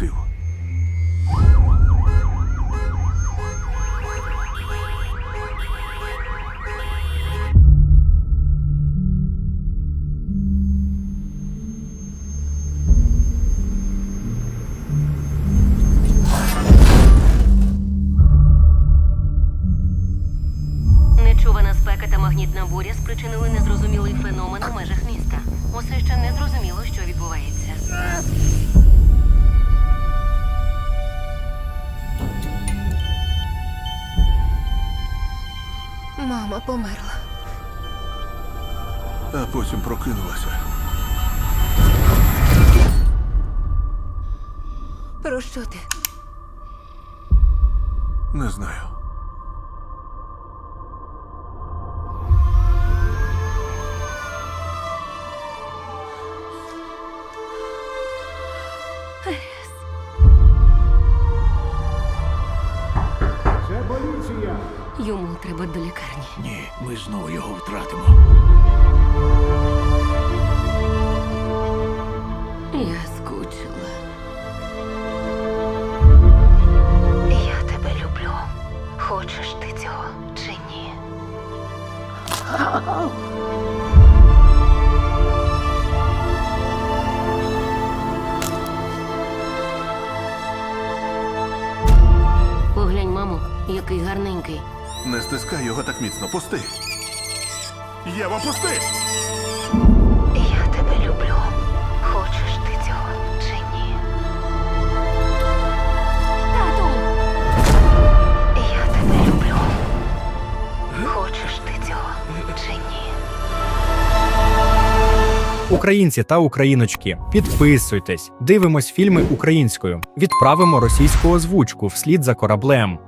голосів. Нечувана спека та магнітна буря спричинили незрозумілий феномен у межах міста. Усе ще не зрозуміло, що відбувається. Мама померла. а потім прокинулася. Про що ти? Не знаю. Це Йому треба до лікарні. Ні, ми знову його втратимо. Я скучила. Я тебе люблю. Хочеш ти цього чи ні? Поглянь, мамо, який гарненький. Не стискай його так міцно. Пусти. Єва, пусти! Я тебе люблю. Хочеш ти цього чи ні? Тату! Я тебе люблю. Хочеш ти цього чи ні? Українці та україночки, підписуйтесь, дивимось фільми українською, відправимо російську озвучку вслід за кораблем.